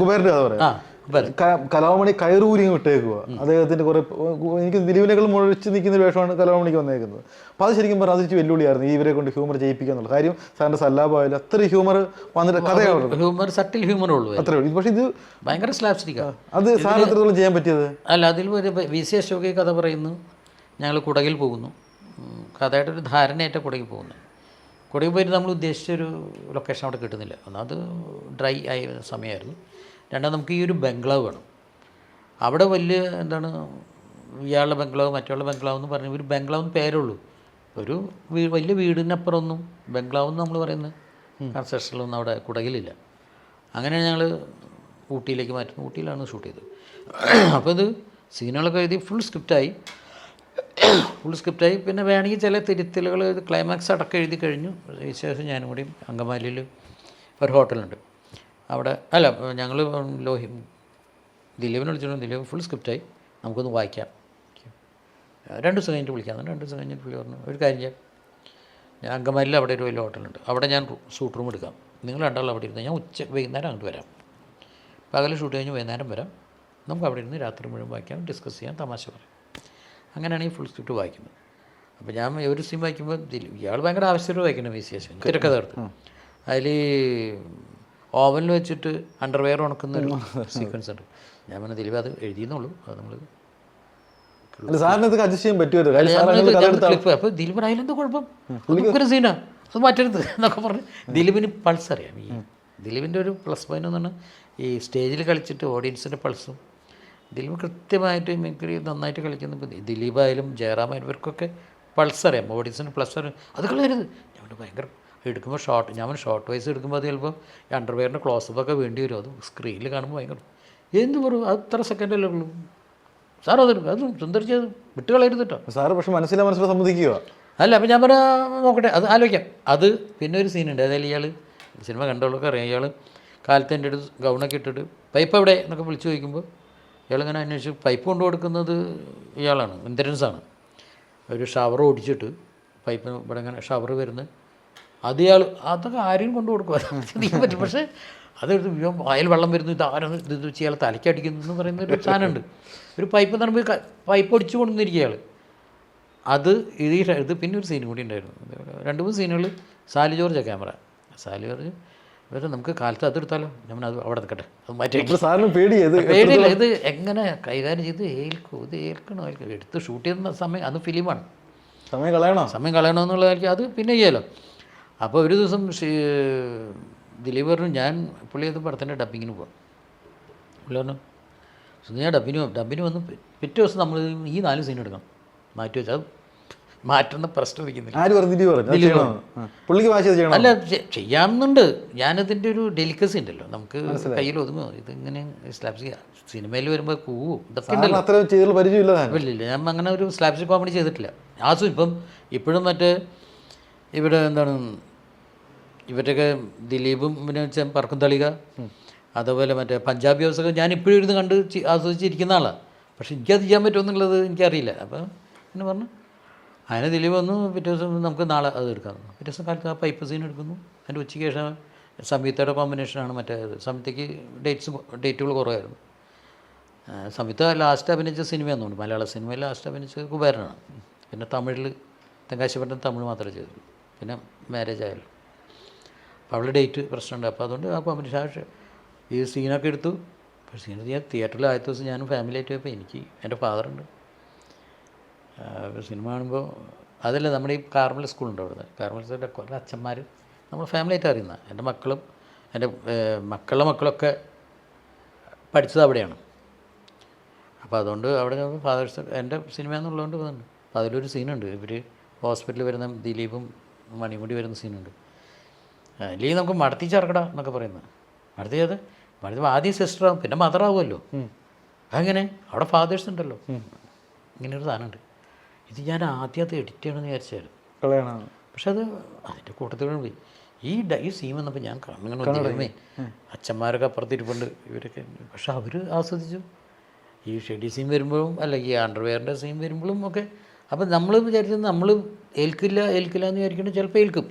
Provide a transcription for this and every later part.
കുബേരന്റെ കഥ പറയാം. കലാമണി കയറൂരി വിട്ടേക്കുക അദ്ദേഹത്തിന്റെ കുറെ എനിക്ക് ദിലീപിനേക്കാൾ മുഴച്ച് നിൽക്കുന്ന ഒരു വേഷമാണ് കലാമണിക്ക് വന്നേക്കുന്നത്. അപ്പോൾ അത് ശരിക്കും പറഞ്ഞാൽ അതിരിച്ച് വെല്ലുവിളിയായിരുന്നു ഈ ഇവരെ കൊണ്ട് ഹ്യൂമർ ചെയ്യിപ്പിക്കുക എന്നുള്ള കാര്യം. സാറിന്റെ സല്ലാബായാലും അത്ര ഹ്യൂമർ വന്നിട്ട് കഥയാണ് ഹ്യൂമർ സട്ടിൽ ഹ്യൂമർ ഉള്ളൂ അത്രേ ഉള്ളൂ. പക്ഷേ ഇത് ഭയങ്കര സ്ലാപ്സ്റ്റിക്കാണ് അത് സാറിന് എത്രത്തോളം ചെയ്യാൻ പറ്റിയത്? അല്ല അതിൽ ഒരു വി സി അശോകി കഥ പറയുന്നു ഞങ്ങൾ കുടകിൽ പോകുന്നു. കഥയായിട്ട് ഒരു ധാരണയായിട്ട് കുടകിൽ പോകുന്നു. കുടകിൽ പോയിട്ട് നമ്മൾ ഉദ്ദേശിച്ച ഒരു ലൊക്കേഷൻ അവിടെ കിട്ടുന്നില്ല. ഒന്നാമത് ഡ്രൈ ആയ സമയമായിരുന്നു. രണ്ടാമത് നമുക്ക് ഈ ഒരു ബംഗ്ലാവ് വേണം. അവിടെ വലിയ എന്താണ് ഇയാളുടെ ബംഗ്ലാവ് മറ്റുള്ള ബംഗ്ലാവ് എന്ന് പറഞ്ഞ ഒരു ബംഗ്ലാവ് പേരുള്ളൂ. ഒരു വീ വലിയ വീടിനപ്പുറമൊന്നും ബംഗ്ലാവ് എന്ന് നമ്മൾ പറയുന്ന കൺസ്ട്രക്ഷനിലൊന്നും അവിടെ കുടകിലില്ല. അങ്ങനെ ഞങ്ങൾ ഊട്ടിയിലേക്ക് മാറ്റുന്നു ഊട്ടിയിലാണ് ഷൂട്ട് ചെയ്തത്. അപ്പോൾ ഇത് സീനുകളൊക്കെ എഴുതി ഫുൾ സ്ക്രിപ്റ്റായി ഫുൾ സ്ക്രിപ്റ്റായി പിന്നെ വേണമെങ്കിൽ ചില തിരുത്തലുകൾ ക്ലൈമാക്സ് അടക്കം എഴുതി കഴിഞ്ഞു. ശേഷം ഞാനും കൂടി അങ്കമാലിയിൽ ഒരു ഹോട്ടലുണ്ട് അവിടെ അല്ല ഞങ്ങൾ ലോഹി ദിലീപിനെ വിളിച്ചിട്ടുണ്ട്. ദിലീപ് ഫുൾ സ്ക്രിപ്റ്റായി നമുക്കൊന്ന് വായിക്കാം. രണ്ട് ദിവസം കഴിഞ്ഞിട്ട് വിളിക്കാം. രണ്ട് ദിവസം കഴിഞ്ഞിട്ട് പുള്ളി പറഞ്ഞു ഒരു കാര്യം ചെയ്യാം. ഞാൻ അങ്കമാലിയിൽ അവിടെ ഒരു വലിയ ഹോട്ടലുണ്ട്. അവിടെ ഞാൻ സൂട്ട് റൂം എടുക്കാം. നിങ്ങൾ രണ്ടാളും അവിടെ ഇരുന്ന് ഞാൻ ഉച്ച വൈകുന്നേരം അങ്ങോട്ട് വരാം. പകൽ ഷൂട്ട് കഴിഞ്ഞ് വൈകുന്നേരം വരാം. നമുക്ക് അവിടെ ഇരുന്ന് രാത്രി മുഴുവൻ വായിക്കാം ഡിസ്കസ് ചെയ്യാം തമാശ പറയാം. അങ്ങനെയാണ് ഈ ഫുൾ സ്ക്രിപ്റ്റ് വായിക്കുന്നത്. അപ്പോൾ ഞാൻ ഒരു സീൻ വായിക്കുമ്പോൾ ഇയാൾ ഭയങ്കര ആവശ്യത്തോട് വായിക്കണം വി സി എസ് തിരക്കഥ എടുത്ത് അതിൽ ഓവനിൽ വെച്ചിട്ട് അണ്ടർവെയർ ഉണക്കുന്ന ഒരു സീക്വൻസ് ഉണ്ട്. ഞാൻ പറഞ്ഞ തെളിവ് അത് എഴുതിയെന്നുള്ളൂ. അത് നമ്മൾ അപ്പോൾ അതിലെന്താ കുഴപ്പം? ഒരു സീനാ അത് മാറ്റരുത് എന്നൊക്കെ പറഞ്ഞ് ദിലീപിന് പൾസ് അറിയാം. ഈ ദിലീപിന്റെ ഒരു പ്ലസ് പോയിന്റ് എന്ന് പറഞ്ഞാൽ ഈ സ്റ്റേജിൽ കളിച്ചിട്ട് ഓഡിയൻസിന്റെ പൾസും ദിലീപ് കൃത്യമായിട്ട് മിമിക്രി നന്നായിട്ട് കളിക്കുന്ന ദിലീപായാലും ജയറാമായാലും ഇവർക്കൊക്കെ പൾസ് അറിയാം. ഓഡിയൻസിന് പ്ലസ് അറിയാം. അത് കളയരുത്. ഞാൻ ഭയങ്കര എടുക്കുമ്പോൾ ഷോർട്ട് ഞാൻ ഷോർട്ട് വൈസ് എടുക്കുമ്പോൾ അത് ചിലപ്പോൾ അണ്ടർവെയറിന്റെ ക്ലോസപ്പ് ഒക്കെ വേണ്ടി വരും. അത് സ്ക്രീനിൽ കാണുമ്പോൾ ഭയങ്കര എന്ത് പറയും അത് ഇത്ര സെക്കൻഡല്ലേ ഉള്ളൂ. സാർ അത് അത് സുന്ദരിച്ച് ചെയ്ത് വിട്ടുകളയരുത് കേട്ടോ സാറ് പക്ഷെ മനസ്സിലെ മനസ്സിലെ സമ്മതിക്കുക. അല്ല അപ്പം ഞാൻ പറയാ നോക്കട്ടെ അത് ആലോചിക്കാം. അത് പിന്നെ ഒരു സീനുണ്ട് അതായത് ഇയാൾ സിനിമ കണ്ടവളൊക്കെ അറിയാം. ഇയാൾ കാലത്ത് എന്റെ അടുത്ത് ഗൗണൊക്കെ ഇട്ടിട്ട് പൈപ്പ് എവിടെ എന്നൊക്കെ വിളിച്ചു ചോദിക്കുമ്പോൾ ഇയാളിങ്ങനെ അന്വേഷിച്ച് പൈപ്പ് കൊണ്ടു കൊടുക്കുന്നത് ഇയാളാണ് ഇന്ദ്രൻസാണ്. ഒരു ഷവർ ഓടിച്ചിട്ട് പൈപ്പ് ഇവിടെ ഇങ്ങനെ ഷവർ വരുന്നത് അത് ഇയാൾ അതൊക്കെ ആരെയും കൊണ്ടു കൊടുക്കും. ചെയ്യാൻ പറ്റും പക്ഷേ അതെടുത്ത് ഇവൻ വായിൽ വെള്ളം വരുന്നു. ഇത് ആരും ഇത് വെച്ച് ഇയാൾ തലയ്ക്കടിക്കുന്നു എന്ന് പറയുന്ന ഒരു സാധനമുണ്ട്. ഒരു പൈപ്പ് നടമ്പ് പൈപ്പ് ഒടിച്ചു കൊണ്ടുവന്നിരിക്കുക ഇയാൾ അത് ഇത് ഈ ഇത് പിന്നെ ഒരു സീൻ കൂടി ഉണ്ടായിരുന്നു. രണ്ട് മൂന്ന് സീനുകൾ സാലി ജോർജ് ക്യാമറ. സാലി ജോർജ് ഇവരെ നമുക്ക് കാലത്ത് അതെടുത്താലോ ഞാൻ അത് അവിടെ നിൽക്കട്ടെ. അത് മാറ്റി സാറിന് പേടി പേടിയില്ല. ഇത് എങ്ങനെ കൈകാര്യം ചെയ്ത് ഏൽക്കും? ഇത് ഏൽക്കണോ ഏൽക്കും എടുത്ത് ഷൂട്ട് ചെയ്യുന്ന സമയം അത് ഫിലിമാണ്. സമയം കളയണോ? സമയം കളയണോ എന്നുള്ളതായിരിക്കും. അത് പിന്നെ ചെയ്യാലോ? അപ്പോൾ ഒരു ദിവസം ശ്രീ ദിലീപ് പറഞ്ഞു ഞാൻ പുള്ളി അത് പടത്തിന്റെ ഡബിങ്ങിന് പോകാം പുള്ളി പറഞ്ഞു സുന്ദ ഞാൻ ഡബിന് പോകും ഡബിന് വന്ന് പിറ്റേ ദിവസം നമ്മൾ ഈ നാല് സീൻ എടുക്കണം. മാറ്റി വെച്ചാൽ മാറ്റുന്ന പ്രശ്നം ചെയ്യണം? അല്ല ചെയ്യാമെന്നുണ്ട്. ഞാനതിന്റെ ഒരു ഡെലിക്കസി ഉണ്ടല്ലോ. നമുക്ക് കയ്യിൽ ഒതുങ്ങോ. ഇതിങ്ങനെ സ്ലാബ്സ് സിനിമയിൽ വരുമ്പോൾ കൂവും. ഇതൊക്കെ ഇല്ല ഞാൻ അങ്ങനെ ഒരു സ്ലാബ്സ് കോമഡി ചെയ്തിട്ടില്ല. ആസും ഇപ്പം ഇപ്പോഴും മറ്റേ ഇവിടെ എന്താണ് ഇവരുടെയൊക്കെ ദിലീപും പിന്നെ വെച്ചാൽ പറക്കും തളിക. അതുപോലെ മറ്റേ പഞ്ചാബി ഹൗസൊക്കെ ഞാൻ ഇപ്പോഴും ഇരുന്ന് കണ്ട് ആസ്വദിച്ചിരിക്കുന്ന ആളാണ് പക്ഷെ എനിക്കത് ചെയ്യാൻ പറ്റുമെന്നുള്ളത് എനിക്കറിയില്ല. അപ്പം പിന്നെ പറഞ്ഞു. അതിന് ദിലീപ് വന്നു പിറ്റേ ദിവസം നമുക്ക് നാളെ അത് എടുക്കാം. പിറ്റേ ദിവസം കാലത്ത് ആ പൈപ്പ് സീൻ എടുക്കുന്നു. അതിന്റെ ഉച്ചയ്ക്ക് ശേഷം സംയുക്തയുടെ കോമ്പിനേഷനാണ് മറ്റേ സംയുക്തയ്ക്ക് ഡേറ്റ്സ് ഡേറ്റുകൾ കുറവായിരുന്നു. സംയുക്ത ലാസ്റ്റ് അഭിനയിച്ച സിനിമയെന്ന് തോന്നുന്നു. മലയാള സിനിമയിൽ ലാസ്റ്റ് അഭിനയിച്ച കുബേരനാണ്. പിന്നെ തമിഴിൽ തെങ്കാശിപ്പറ്റം തമിഴ് മാത്രമേ ചെയ്തുള്ളൂ പിന്നെ മാരേജ് ആയല്ലോ. അപ്പോൾ അവളുടെ ഡേറ്റ് പ്രശ്നമുണ്ട്. അപ്പോൾ അതുകൊണ്ട് ആ ഷാഷ് ഈ സീനൊക്കെ എടുത്തു. അപ്പോൾ സീൻ ഞാൻ തിയേറ്ററിൽ ആദ്യത്തെ ദിവസം ഞാനും ഫാമിലി ആയിട്ട് പോയപ്പോൾ എനിക്ക് എന്റെ ഫാദറുണ്ട് സിനിമ കാണുമ്പോൾ അതല്ല നമ്മുടെ ഈ കാർമൽ സ്കൂളുണ്ട് അവിടെ സ്കൂളിന്റെ കുറേ അച്ഛന്മാർ നമ്മൾ ഫാമിലി ആയിട്ട് അറിയുന്ന. എന്റെ മക്കളും എന്റെ മക്കളുടെ മക്കളൊക്കെ പഠിച്ചത് അവിടെയാണ്. അപ്പോൾ അതുകൊണ്ട് അവിടെ ഫാദേഴ്സ് എന്റെ സിനിമ എന്നുള്ളതുകൊണ്ട് പോകുന്നുണ്ട് അപ്പോൾ അതിലൊരു സീനുണ്ട് ഇവർ ഹോസ്പിറ്റലിൽ വരുന്ന ദിലീപും മണിയും മുടി വരുന്ന സീനുണ്ട്. അല്ലെങ്കിൽ നമുക്ക് മടത്തി ചേർക്കട എന്നൊക്കെ പറയുന്നത്. മടത്തി അത് മടത്തി ആദ്യം സിസ്റ്ററാകും പിന്നെ മദറാവുമല്ലോ അങ്ങനെ അവിടെ ഫാദേഴ്സ് ഉണ്ടല്ലോ. ഇങ്ങനെ ഒരു സാധനമുണ്ട്. ഇത് ഞാൻ ആദ്യത്തെ എഡിറ്റ് ചെയ്യണമെന്ന് വിചാരിച്ചായിരുന്നു. പക്ഷെ അത് അതിന്റെ കൂട്ടത്തിലും പോയി. ഈ ഡ- ഈ സീൻ വന്നപ്പോൾ ഞാൻ കണ്ണിങ്ങനെ ദൈവമേ അച്ഛന്മാരൊക്കെ അപ്പുറത്തിരിപ്പുണ്ട് ഇവരൊക്കെ. പക്ഷെ അവർ ആസ്വദിച്ചു. ഈ ഷെഡി സീൻ വരുമ്പോഴും അല്ലെങ്കിൽ ഈ അണ്ടർവെയറിന്റെ സീൻ വരുമ്പോഴും ഒക്കെ അപ്പം നമ്മൾ വിചാരിച്ചത് നമ്മൾ ഏൽക്കില്ല ഏൽക്കില്ല എന്ന് വിചാരിക്കുന്നത് ചിലപ്പോൾ ഏൽക്കും.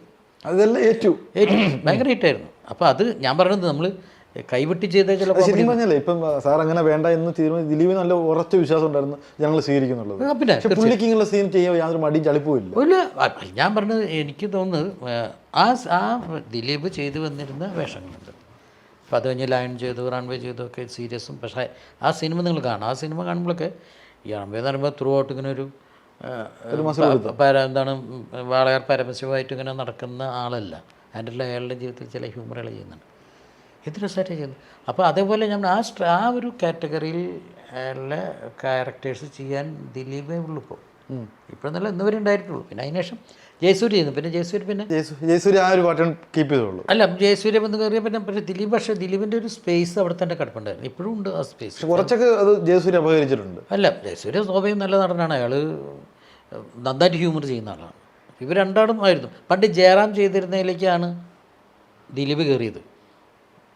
അതെല്ലാം ഏറ്റു. ഏറ്റു. ഭയങ്കര ഹിറ്റായിരുന്നു അപ്പോൾ അത് ഞാൻ പറയുന്നത് നമ്മൾ കൈവിട്ടി ചെയ്ത ചില ശരിക്കും പറഞ്ഞല്ലേ ഇപ്പം സാർ അങ്ങനെ വേണ്ട എന്ന് തീരുമാനം ദിലീപ് നല്ല ഉറച്ച വിശ്വാസം ഉണ്ടായിരുന്നു ഞങ്ങൾ സ്വീകരിക്കുന്നുള്ളത്. പിന്നെ പുള്ളിക്ക് ഇങ്ങനെ സീൻ ചെയ്യാൻ യാതൊരു മടിയും ചളിപ്പുമില്ല. ഒരു ഞാൻ പറഞ്ഞത് എനിക്ക് തോന്നുന്നത് ആ ആ ദിലീപ് ചെയ്തു വന്നിരുന്ന വേഷങ്ങളുണ്ട്. അപ്പോൾ അത് കഴിഞ്ഞ് ലൈൻ ചെയ്തു റൺവേ ചെയ്തു ഒക്കെ സീരിയസും പക്ഷേ ആ സിനിമ നിങ്ങൾ കാണാം. ആ സിനിമ കാണുമ്പോഴൊക്കെ ഈ റൺവേ എന്ന് പറയുമ്പോൾ ത്രൂ ഔട്ട് ഇങ്ങനെ ഒരു എന്താണ് വാളയാർ പരമശിവമായിട്ട് ഇങ്ങനെ നടക്കുന്ന ആളല്ല. അതിന്റെ അയാളുടെ ജീവിതത്തിൽ ചില ഹ്യൂമറുകൾ ചെയ്യുന്നുണ്ട്. ഇത് രസമായിട്ട് ചെയ്യുന്നത് അപ്പോൾ അതേപോലെ ഞാൻ ആ ആ ഒരു കാറ്റഗറിയിൽ ഉള്ള ക്യാരക്ടേഴ്സ് ചെയ്യാൻ ദിലീപേ ഉള്ളൂ ഇപ്പോൾ ഇപ്പോഴെന്നല്ല ഇന്നുവരെ ഉണ്ടായിട്ടുള്ളൂ. പിന്നെ അതിനുശേഷം ജയസൂര്യ ചെയ്യുന്നു പിന്നെ ജയസൂര്യ പിന്നെ ജയസൂ- ജയസൂര്യ ആ ഒരു പാറ്റേൺ കീപ്പ് ചെയ്തോളൂ അല്ല ജയസൂര്യ വന്ന് കയറിയ പിന്നെ പക്ഷേ ദിലീപ് പക്ഷേ ദിലീപിന്റെ ഒരു സ്പേസ് അവിടെ തന്നെ കിടപ്പുണ്ടായിരുന്നു. ഇപ്പോഴും ഉണ്ട് ആ സ്പേസ് കുറച്ചൊക്കെ അത് ജയസൂര്യ അപകരിച്ചിട്ടുണ്ട് അല്ല ജയസൂര്യ സ്വാഭാവികം നല്ല നടനാണ്. അയാൾ നന്നായിട്ട് ഹ്യൂമർ ചെയ്യുന്ന ആളാണ്. ഇവർ രണ്ടാളും ആയിരുന്നു. പണ്ട് ജയറാം ചെയ്തിരുന്നതിലേക്കാണ് ദിലീപ് കയറിയത്.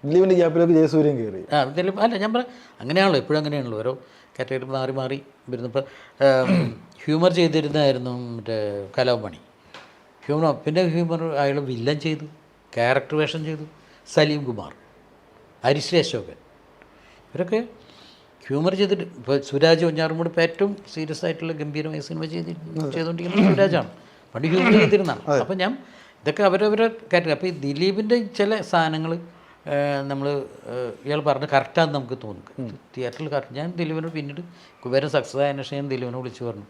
ദിലീപിന്റെ ഗ്യാപ്പിലേക്ക് ജയസൂര്യൻ കയറി. ആ ദിലീപ് അല്ല ഞാൻ പറയാം അങ്ങനെയാണല്ലോ എപ്പോഴും അങ്ങനെയാണല്ലോ. ഓരോ കാറ്റഗറി മാറി മാറി വരുന്നു ഇപ്പോൾ ഹ്യൂമർ ചെയ്തിരുന്നായിരുന്നു മറ്റേ കലാമണി. ഹ്യൂമർ പിന്നെ ഹ്യൂമർ അയാൾ വില്ലൻ ചെയ്തു ക്യാരക്ടർ വേഷം ചെയ്തു സലീം കുമാർ അരിശ്രീ അശോകൻ. ഇവരൊക്കെ ഹ്യൂമർ ചെയ്തിട്ട് ഇപ്പോൾ സുരാജ് ഒഞ്ഞാറുമൂടി ഇപ്പോൾ ഏറ്റവും സീരിയസ് ആയിട്ടുള്ള ഗംഭീരമായ സിനിമ ചെയ്തി ചെയ്തുകൊണ്ടിരിക്കുന്നത് സുരാജാണ്. പണ്ട് ഹ്യൂമർ ചെയ്തിരുന്നതാണ്. അപ്പോൾ ഞാൻ ഇതൊക്കെ അവരവരെ കാറ്റഗറി. അപ്പോൾ ഈ ദിലീപിന്റെ ചില സാധനങ്ങൾ നമ്മൾ ഇയാൾ പറഞ്ഞ് കറക്റ്റാന്ന് നമുക്ക് തോന്നും. തിയേറ്ററിൽ കറക്റ്റ് ഞാൻ ദിലീപിനോട് പിന്നീട് കുബേരൻ സക്സസ് ആയതിനു ശേഷം ഞാൻ ദിലീപിനെ വിളിച്ചു പറഞ്ഞു.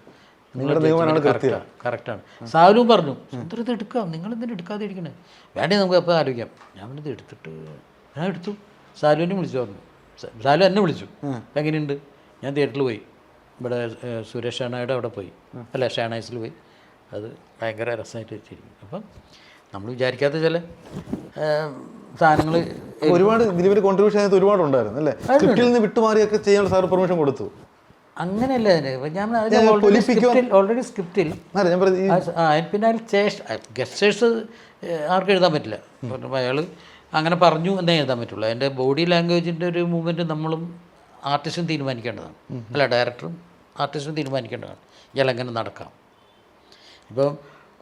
കറക്റ്റാണ് സാവലും സാലും പറഞ്ഞു സുന്ദർ ഇത് എടുക്കാം? നിങ്ങൾ എന്തിനാ എടുക്കാതെ ഇരിക്കണേ വേണ്ടേ നമുക്ക് അപ്പോൾ ആലോചിക്കാം. ഞാൻ ഇത് എടുത്തിട്ട് ഞാൻ എടുത്തു. സാലുവിനെ വിളിച്ചു പറഞ്ഞു. സാലു എന്നെ വിളിച്ചു. "ഇപ്പൊ എങ്ങനെയുണ്ട്? ഞാൻ തിയേറ്ററിൽ പോയി. ഇവിടെ സുരേഷ് ഷാണായുടെ അവിടെ പോയി. അല്ല ഷാണൈസിൽ പോയി. അത് ഭയങ്കര രസമായിട്ട് വെച്ചിരിക്കും അപ്പം നമ്മൾ വിചാരിക്കാത്ത ചില സാധനങ്ങൾ ഒരുപാട് ദിലീപിന്റെ കോൺട്രിബ്യൂഷൻ അതിനകത്ത് ഒരുപാട് ഉണ്ടായിരുന്നു അല്ലേ? സ്ക്രിപ്റ്റിൽ നിന്ന് വിട്ടുമാറിയൊക്കെ ചെയ്യാൻ സാർ പെർമിഷൻ കൊടുത്തു. അങ്ങനെയല്ല ഞാൻ ഓൾറെഡി സ്ക്രിപ്റ്റിൽ പിന്നെ അതിൽ ചേഷ് ഗസ്റ്റേഴ്സ് ആർക്കും എഴുതാൻ പറ്റില്ല. അയാൾ അങ്ങനെ പറഞ്ഞു എന്നേ എഴുതാൻ പറ്റുള്ളൂ. അതിന്റെ ബോഡി ലാംഗ്വേജിന്റെ ഒരു മൂവ്മെന്റ് നമ്മളും ആർട്ടിസ്റ്റും തീരുമാനിക്കേണ്ടതാണ്. അല്ല ഡയറക്ടറും ആർട്ടിസ്റ്റും തീരുമാനിക്കേണ്ടതാണ്. ഇയാൾ എങ്ങനെ നടക്കാം? ഇപ്പം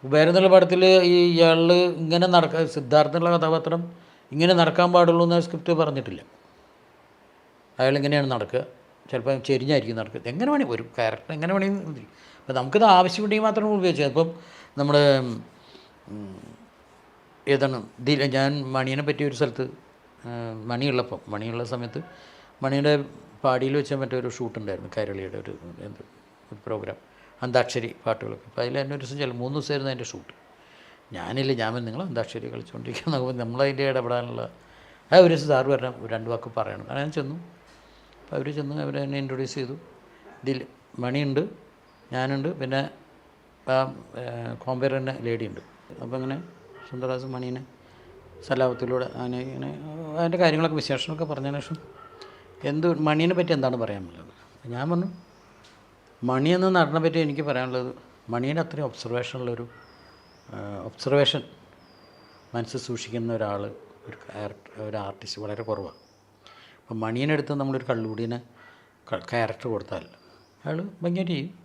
കുബേരൻ എന്നുള്ള പടത്തിൽ ഈ ഇയാൾ ഇങ്ങനെ നടക്ക സിദ്ധാർത്ഥ എന്നുള്ള കഥാപാത്രം ഇങ്ങനെ നടക്കാൻ പാടുള്ളൂ എന്ന് സ്ക്രിപ്റ്റ് പറഞ്ഞിട്ടില്ല. അയാൾ എങ്ങനെയാണ് നടക്കുക. ചിലപ്പോൾ ചെരിഞ്ഞായിരിക്കും നടക്കുക. എങ്ങനെ വേണേ ഒരു ക്യാരക്ടർ എങ്ങനെ വേണമെങ്കിൽ അപ്പോൾ നമുക്കത് ആവശ്യമുണ്ടെങ്കിൽ മാത്രമേ ഉപയോഗിച്ചത് ഇപ്പം നമ്മൾ ഏതാണ് ദിൽ ഞാൻ മണിയനെ പറ്റിയ ഒരു സ്ഥലത്ത് മണിയുള്ളപ്പം മണിയുള്ള സമയത്ത് മണിയുടെ പാടിയിൽ വെച്ച മറ്റൊരു ഷൂട്ട് ഉണ്ടായിരുന്നു കൈരളിയുടെ ഒരു എന്ത് ഒരു പ്രോഗ്രാം അന്താക്ഷരി പാട്ടുകളൊക്കെ. അപ്പോൾ അതിൽ എന്നെ ഒരു ദിവസം ചില മൂന്ന് ദിവസമായിരുന്നു അതിന്റെ ഷൂട്ട് ഞാനില്ല ഞാൻ നിങ്ങൾ അന്താക്ഷരി കളിച്ചുകൊണ്ടിരിക്കുന്ന നോക്കുമ്പോൾ നമ്മളതിന്റെ ഇടപെടാനുള്ള ആ ഒരു സാറ് ഒരു രണ്ട് വാക്ക് പറയണം. അങ്ങനെ ഞാൻ ചെന്നു. അപ്പോൾ അവർ ചെന്ന് അവരെ എന്നെ ഇൻട്രൊഡ്യൂസ് ചെയ്തു. ഇതിൽ മണിയുണ്ട് ഞാനുണ്ട് പിന്നെ ആ കോമ്പയർ തന്നെ ഉണ്ട് അപ്പോൾ അങ്ങനെ സുന്ദരദാസ് മണീനെ സലാപത്തിലൂടെ അങ്ങനെ ഇങ്ങനെ അതിന്റെ കാര്യങ്ങളൊക്കെ വിശേഷമൊക്കെ പറഞ്ഞതിന് ശേഷം എന്ത് മണീനെ പറ്റി എന്താണ് പറയാനുള്ളത് ഞാൻ പറഞ്ഞു മണി എന്ന നടനെ പറ്റി എനിക്ക് പറയാനുള്ളത് മണീന്റെ അത്രയും ഒബ്സർവേഷൻ ഉള്ളൊരു ഒബ്സർവേഷൻ മനസ്സിൽ സൂക്ഷിക്കുന്ന ഒരാൾ ഒരു ക്യാരക്ടർ ഒരു ആർട്ടിസ്റ്റ് വളരെ കുറവാണ് അപ്പം മണിയനെടുത്ത് നമ്മളൊരു കള്ളുകൂടിനെ ക്യാരക്ടർ കൊടുത്താൽ അയാൾ ഭംഗിയായിട്ട് ചെയ്യും.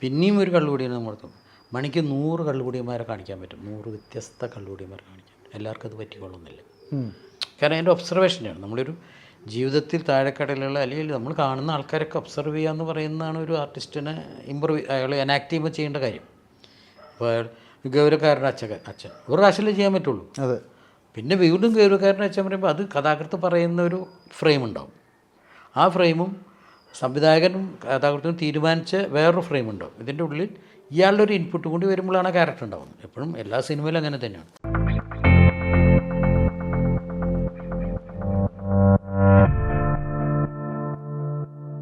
പിന്നെയും ഒരു കള്ളുകൂടിനെ നമ്മൾ കൊടുക്കും. മണിക്ക് നൂറ് കള്ളുകൂടിയന്മാരെ കാണിക്കാൻ പറ്റും. നൂറ് വ്യത്യസ്ത കള്ളുകൂടിയന്മാരെ കാണിക്കാൻ പറ്റും. എല്ലാവർക്കും അത് പറ്റിക്കൊള്ളുന്നില്ല. കാരണം അതിന്റെ ഒബ്സർവേഷനാണ് നമ്മളൊരു ജീവിതത്തിൽ താഴെക്കടലുള്ള അല്ലെങ്കിൽ നമ്മൾ കാണുന്ന ആൾക്കാരൊക്കെ ഒബ്സർവ് ചെയ്യുക എന്ന് പറയുന്നതാണ് ഒരു ആർട്ടിസ്റ്റിനെ ഇമ്പ്രൂവ് അയാൾ ചെയ്യുമ്പോൾ ചെയ്യേണ്ട കാര്യം. അപ്പോൾ അയാൾ ഗൗരവക്കാരന്റെ അച്ഛൻ അച്ഛൻ. ഒരു പ്രാവശ്യമല്ലേ ചെയ്യാൻ പറ്റുള്ളൂ. അതെ. പിന്നെ വീണ്ടും ഗൗരവക്കാരന്റെ അച്ഛൻ പറയുമ്പോൾ അത് കഥാകൃത്ത് പറയുന്ന ഒരു ഫ്രെയിം ഉണ്ടാവും. ആ ഫ്രെയിമും സംവിധായകനും കഥാകൃത്തും തീരുമാനിച്ച വേറൊരു ഫ്രെയിം ഉണ്ടാവും. ഇതിന്റെ ഉള്ളിൽ ഇയാളുടെ ഒരു ഇൻപുട്ട് കൂടി വരുമ്പോഴാണ് ക്യാരക്ടർ ഉണ്ടാവുന്നത്. എപ്പോഴും എല്ലാ സിനിമയിലും അങ്ങനെ തന്നെയാണ്.